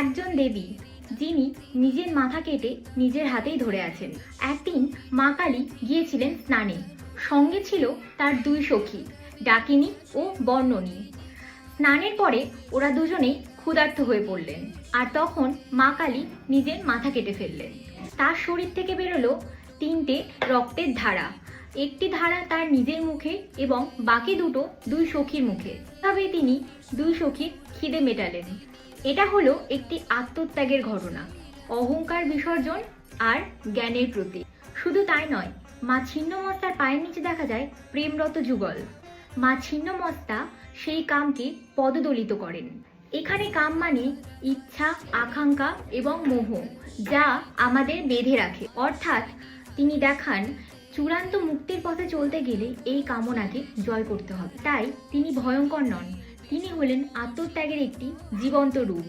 একজন দেবী, যিনি নিজের মাথা কেটে নিজের হাতেই ধরে আছেন। একদিন মা কালী গিয়েছিলেন স্নানে। সঙ্গে ছিল তার দুই সখী, ডাকিনী ও বর্ণনী। স্নানের পরে ওরা দুজনেই ক্ষুধার্ত হয়ে পড়লেন আর তখন মা কালী নিজের মাথা কেটে ফেললেন। তার শরীর থেকে বেরোলো তিনটে রক্তের ধারা। একটি ধারা তার নিজের মুখে এবং বাকি দুটো দুই সখীর মুখে। তবে তিনি দুই সখীর খিদে মেটালেন। এটা হলো একটি আত্মত্যাগের ঘটনা, অহংকার বিসর্জন আর জ্ঞানের প্রতীক। শুধু তাই নয়, মা ছিন্নমস্তার পায়ের নিচে দেখা যায় প্রেমরত যুগল। মা ছিন্নমস্তা সেই কামকে পদদলিত করেন। এখানে কাম মানে ইচ্ছা, আকাঙ্ক্ষা এবং মোহ, যা আমাদের বেঁধে রাখে। অর্থাৎ তিনি দেখান, চূড়ান্ত মুক্তির পথে চলতে গেলে এই কামনাকে জয় করতে হবে। তাই তিনি ভয়ঙ্কর নন। তিনি হলেন আত্মত্যাগের একটি জীবন্ত রূপ।